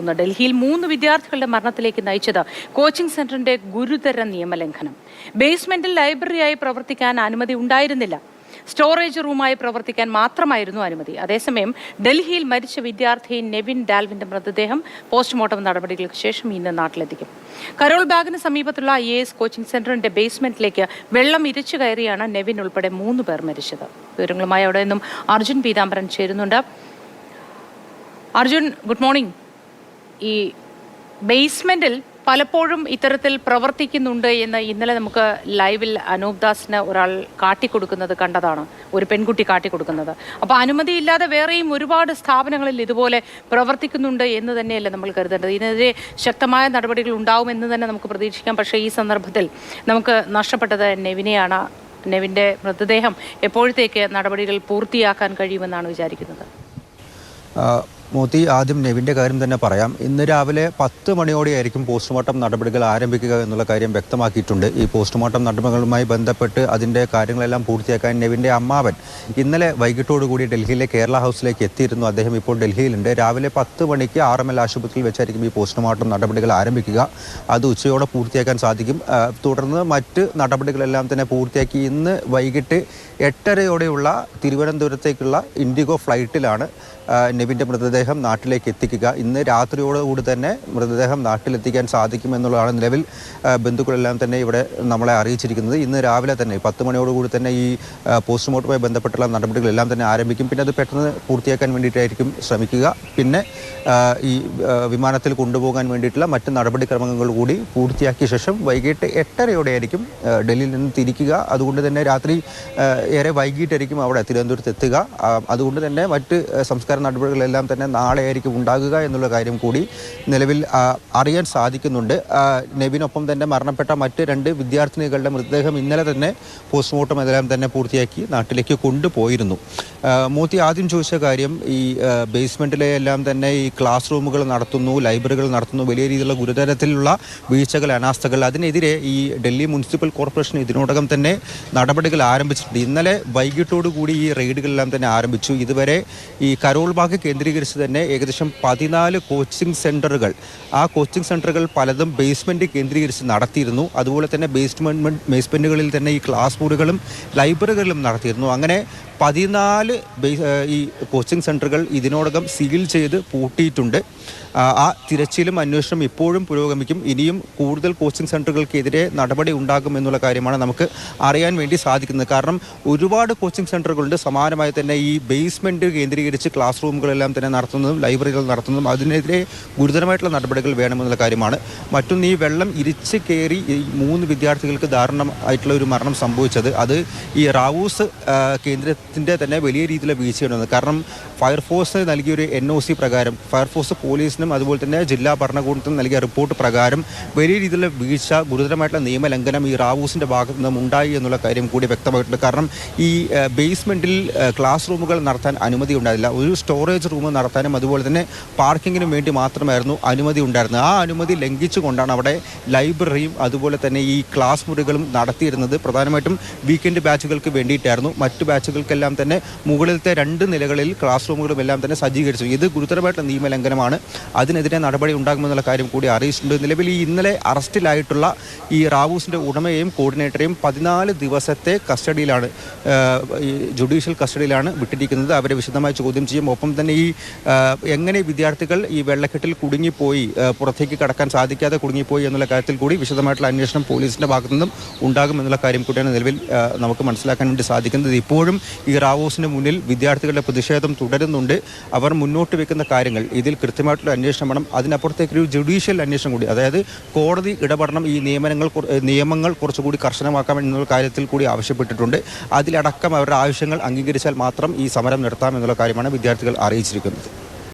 ഒന്ന് ഡൽഹിയിൽ മൂന്ന് വിദ്യാർത്ഥികളുടെ മരണത്തിലേക്ക് നയിച്ചത് കോച്ചിംഗ് സെന്ററിന്റെ ഗുരുതര നിയമലംഘനം. ബേസ്മെന്റിൽ ലൈബ്രറിയായി പ്രവർത്തിക്കാൻ അനുമതി ഉണ്ടായിരുന്നില്ല. സ്റ്റോറേജ് റൂമായി പ്രവർത്തിക്കാൻ മാത്രമായിരുന്നു അനുമതി. അതേസമയം ഡൽഹിയിൽ മരിച്ച വിദ്യാർത്ഥി നെവിൻ ഡാൽവിന്റെ മൃതദേഹം പോസ്റ്റ്മോർട്ടം നടപടികൾക്ക് ശേഷം ഇന്ന് നാട്ടിലെത്തിക്കും. കരോൾ ബാഗിന് സമീപത്തുള്ള ഐ എസ് കോച്ചിംഗ് സെന്ററിന്റെ ബേസ്മെന്റിലേക്ക് വെള്ളം ഇരച്ചു കയറിയാണ് നെവിൻ ഉൾപ്പെടെ മൂന്ന് പേർ മരിച്ചത്. വിവരങ്ങളുമായി അവിടെ നിന്നും അർജുൻ പീതാംബരൻ ചേരുന്നുണ്ട്. Arjun good morning. ഈ ബേസ്മെന്റിൽ പലപ്പോഴും ഇത്തരത്തിൽ പ്രവർത്തിക്കുന്നുണ്ട് എന്ന് ഇന്നലെ നമുക്ക് ലൈവിൽ അനൂപ് ദാസിന് ഒരാൾ കാട്ടിക്കൊടുക്കുന്നത് കണ്ടതാണ്. ഒരു പെൺകുട്ടി കാട്ടിക്കൊടുക്കുന്നത്. അപ്പോൾ അനുമതിയില്ലാതെ വേറെയും ഒരുപാട് സ്ഥാപനങ്ങളിൽ ഇതുപോലെ പ്രവർത്തിക്കുന്നുണ്ട് എന്ന് തന്നെയല്ലേ നമ്മൾ കരുതേണ്ടത്. ഇതിനെതിരെ ശക്തമായ നടപടികൾ ഉണ്ടാവുമെന്ന് തന്നെ നമുക്ക് പ്രതീക്ഷിക്കാം. പക്ഷേ ഈ സന്ദർഭത്തിൽ നമുക്ക് നഷ്ടപ്പെട്ടത് നെവിനെയാണ്. നെവിന്റെ മൃതദേഹം എപ്പോഴത്തേക്ക് നടപടികൾ പൂർത്തിയാക്കാൻ കഴിയുമെന്നാണ് വിചാരിക്കുന്നത്? മോത്തി ആദ്യം നെവിന്റെ കാര്യം തന്നെ പറയാം. ഇന്ന് രാവിലെ പത്ത് മണിയോടെയായിരിക്കും പോസ്റ്റ്മോർട്ടം നടപടികൾ ആരംഭിക്കുക എന്നുള്ള കാര്യം വ്യക്തമാക്കിയിട്ടുണ്ട്. ഈ പോസ്റ്റ്മോർട്ടം നടപടികളുമായി ബന്ധപ്പെട്ട് അതിന്റെ കാര്യങ്ങളെല്ലാം പൂർത്തിയാക്കാൻ നെവിന്റെ അമ്മാവൻ ഇന്നലെ വൈകിട്ടോടുകൂടി ഡൽഹിയിലെ കേരള ഹൗസിലേക്ക് എത്തിയിരുന്നു. അദ്ദേഹം ഇപ്പോൾ ഡൽഹിയിലുണ്ട്. രാവിലെ പത്ത് മണിക്ക് ആർ എം എൽ ആശുപത്രിയിൽ വെച്ചായിരിക്കും ഈ പോസ്റ്റ്മോർട്ടം നടപടികൾ ആരംഭിക്കുക. അത് ഉച്ചയോടെ പൂർത്തിയാക്കാൻ സാധിക്കും. തുടർന്ന് മറ്റ് നടപടികളെല്ലാം തന്നെ പൂർത്തിയാക്കി ഇന്ന് വൈകിട്ട് എട്ടരയോടെയുള്ള തിരുവനന്തപുരത്തേക്കുള്ള ഇൻഡിഗോ ഫ്ലൈറ്റിലാണ് നെവിന്റെ മൃതദേഹം നാട്ടിലേക്ക് എത്തിക്കുക. ഇന്ന് രാത്രിയോടുകൂടി തന്നെ മൃതദേഹം നാട്ടിലെത്തിക്കാൻ സാധിക്കുമെന്നുള്ളതാണ് നിലവിൽ ബന്ധുക്കളെല്ലാം തന്നെ ഇവിടെ നമ്മളെ അറിയിച്ചിരിക്കുന്നത്. ഇന്ന് രാവിലെ തന്നെ പത്ത് മണിയോടുകൂടി തന്നെ ഈ പോസ്റ്റ്മോർട്ടവുമായി ബന്ധപ്പെട്ടുള്ള നടപടികളെല്ലാം തന്നെ ആരംഭിക്കും. പിന്നെ അത് പെട്ടെന്ന് പൂർത്തിയാക്കാൻ വേണ്ടിയിട്ടായിരിക്കും ശ്രമിക്കുക. പിന്നെ ഈ വിമാനത്തിൽ കൊണ്ടുപോകാൻ വേണ്ടിയിട്ടുള്ള മറ്റ് നടപടിക്രമങ്ങൾ കൂടി പൂർത്തിയാക്കിയ ശേഷം വൈകിട്ട് എട്ടരയോടെയായിരിക്കും ഡൽഹിയിൽ നിന്ന് തിരിക്കുക. അതുകൊണ്ട് തന്നെ രാത്രി ഏറെ വൈകിട്ടായിരിക്കും അവിടെ തിരുവനന്തപുരത്ത് എത്തുക. അതുകൊണ്ട് തന്നെ മറ്റ് സംസ്കാര നടപടികളെല്ലാം തന്നെ നാളെ ആയിരിക്കും ഉണ്ടാകുക എന്നുള്ള കാര്യം കൂടി നിലവിൽ അറിയാൻ സാധിക്കുന്നുണ്ട്. നെബിനൊപ്പം തന്നെ മരണപ്പെട്ട മറ്റ് രണ്ട് വിദ്യാർത്ഥിനികളുടെ മൃതദേഹം ഇന്നലെ തന്നെ പോസ്റ്റ്മോർട്ടം എല്ലാം തന്നെ പൂർത്തിയാക്കി നാട്ടിലേക്ക് കൊണ്ടുപോയിരുന്നു. മൂത്തി ആദ്യം ചോദിച്ച കാര്യം ഈ ബേസ്മെന്റിലെ എല്ലാം തന്നെ ഈ ക്ലാസ് റൂമുകൾ നടത്തുന്നു ലൈബ്രറികൾ നടത്തുന്നു വലിയ രീതിയിലുള്ള ഗുരുതരത്തിലുള്ള വീഴ്ചകൾ അനാസ്ഥകൾ. അതിനെതിരെ ഈ ഡൽഹി മുനിസിപ്പൽ കോർപ്പറേഷൻ ഇതിനോടകം തന്നെ നടപടികൾ ആരംഭിച്ചിട്ടുണ്ട്. ഇന്നലെ വൈകിട്ടോടുകൂടി ഈ റെയ്ഡുകളെല്ലാം തന്നെ ആരംഭിച്ചു. ഇതുവരെ ഈ കരോൾ ബാഗ് കേന്ദ്രീകരിച്ച് തന്നെ ഏകദേശം പതിനാല് കോച്ചിങ് സെന്ററുകൾ ആ കോച്ചിങ് സെന്ററുകൾ പലതും ബേസ്മെന്റ് കേന്ദ്രീകരിച്ച് നടത്തിയിരുന്നു. അതുപോലെ തന്നെ ബേസ്മെന്റ് ബേസ്മെന്റുകളിൽ തന്നെ ഈ ക്ലാസ് മുറികളും ലൈബ്രറികളും നടത്തിയിരുന്നു. അങ്ങനെ പതിനാല് ഈ കോച്ചിങ് സെന്ററുകൾ ഇതിനോടകം സീൽ ചെയ്ത് പൂട്ടിയിട്ടുണ്ട്. ആ, തിരച്ചിലും അന്വേഷണം ഇപ്പോഴും പുരോഗമിക്കും. ഇനിയും കൂടുതൽ കോച്ചിങ് സെന്ററുകൾക്കെതിരെ നടപടി ഉണ്ടാകും എന്നുള്ള കാര്യമാണ് നമുക്ക് അറിയാൻ വേണ്ടി സാധിക്കുന്നത്. കാരണം ഒരുപാട് കോച്ചിങ് സെന്ററുകളുണ്ട് സമാനമായി തന്നെ ഈ ബേസ്മെന്റ് കേന്ദ്രീകരിച്ച് ക്ലാസ് റൂമുകളെല്ലാം തന്നെ നടത്തുന്നതും ലൈബ്രറികൾ നടത്തുന്നതും അതിനെതിരെ ഗുരുതരമായിട്ടുള്ള നടപടികൾ വേണമെന്നുള്ള കാര്യമാണ്. മറ്റൊന്ന് ഈ വെള്ളം ഇരിച്ച് കയറി ഈ മൂന്ന് വിദ്യാർത്ഥികൾക്ക് ദാരുണമായിട്ടുള്ള ഒരു മരണം സംഭവിച്ചത്. അത് ഈ റാവൂസ് കേന്ദ്രത്തിന്റെ തന്നെ വലിയ രീതിയിലുള്ള വീഴ്ചയാണ്. കാരണം ഫയർഫോഴ്സ് നൽകിയൊരു എൻ ഒ സി പ്രകാരം ഫയർഫോഴ്സ് പോലീസിനും അതുപോലെ തന്നെ ജില്ലാ ഭരണകൂടത്തിനും നൽകിയ റിപ്പോർട്ട് പ്രകാരം വലിയ രീതിയിലുള്ള വീഴ്ച ഗുരുതരമായിട്ടുള്ള നിയമലംഘനം ഈ റാവൂസിന്റെ ഭാഗത്തു നിന്നും ഉണ്ടായി എന്നുള്ള കാര്യം കൂടി വ്യക്തമായിട്ടുണ്ട്. കാരണം ഈ ബേസ്മെന്റിൽ ക്ലാസ് റൂമുകൾ നടത്താൻ അനുമതി ഉണ്ടായില്ല ഒരു സ്റ്റോറേജ് റൂം നടത്താനും അതുപോലെ തന്നെ പാർക്കിങ്ങിനും വേണ്ടി മാത്രമായിരുന്നു അനുമതി ഉണ്ടായിരുന്നത്. ആ അനുമതി ലംഘിച്ചുകൊണ്ടാണ് അവിടെ ലൈബ്രറിയും അതുപോലെ തന്നെ ഈ ക്ലാസ് മുറികളും നടത്തിയിരുന്നത്. പ്രധാനമായിട്ടും വീക്കെൻഡ് ബാച്ചുകൾക്ക് വേണ്ടിയിട്ടായിരുന്നു. മറ്റു ബാച്ചുകൾക്കെല്ലാം തന്നെ മുകളിലത്തെ രണ്ട് നിലകളിൽ ക്ലാസ് റൂമുകളും എല്ലാം തന്നെ സജ്ജീകരിച്ചു. ഇത് ഗുരുതരമായിട്ടുള്ള നിയമലംഘനമാണ്. അതിനെതിരെ നടപടി ഉണ്ടാകുമെന്നുള്ള കാര്യം കൂടി അറിയിച്ചിട്ടുണ്ട്. നിലവിൽ ഈ ഇന്നലെ അറസ്റ്റിലായിട്ടുള്ള ഈ റാവൂസിന്റെ ഉടമയെയും കോർഡിനേറ്ററെയും പതിനാല് ദിവസത്തെ കസ്റ്റഡിയിലാണ് ജുഡീഷ്യൽ കസ്റ്റഡിയിലാണ് വിട്ടിരിക്കുന്നത്. അവരെ വിശദമായി ചോദ്യം ചെയ്യും. ഒപ്പം തന്നെ ഈ എങ്ങനെ വിദ്യാർത്ഥികൾ ഈ വെള്ളക്കെട്ടിൽ കുടുങ്ങിപ്പോയി പുറത്തേക്ക് കടക്കാൻ സാധിക്കാതെ കുടുങ്ങിപ്പോയി എന്നുള്ള കാര്യത്തിൽ കൂടി വിശദമായിട്ടുള്ള അന്വേഷണം പോലീസിന്റെ ഭാഗത്തു നിന്നും ഉണ്ടാകും എന്നുള്ള കാര്യം കൂടിയാണ് നിലവിൽ നമുക്ക് മനസ്സിലാക്കാൻ വേണ്ടി സാധിക്കുന്നത്. ഇപ്പോഴും ഈ റാവോസിന് മുന്നിൽ വിദ്യാർത്ഥികളുടെ പ്രതിഷേധം തുടരുന്നുണ്ട്. അവർ മുന്നോട്ട് വെക്കുന്ന കാര്യങ്ങൾ ഇതിൽ കൃത്യമായിട്ടുള്ള അന്വേഷണം വേണം. അതിനപ്പുറത്തേക്ക് ഒരു ജുഡീഷ്യൽ അന്വേഷണം കൂടി. അതായത് കോടതി ഇടപെടണം. ഈ നിയമനങ്ങൾ നിയമങ്ങൾ കുറച്ചുകൂടി കർശനമാക്കാം എന്നുള്ള കാര്യത്തിൽ കൂടി ആവശ്യപ്പെട്ടിട്ടുണ്ട്. അതിലടക്കം അവരുടെ ആവശ്യങ്ങൾ അംഗീകരിച്ചാൽ മാത്രം ഈ സമരം നടത്താം എന്നുള്ള കാര്യമാണ് വിദ്യാർത്ഥികൾ അറിയിച്ചിരിക്കുന്നത്.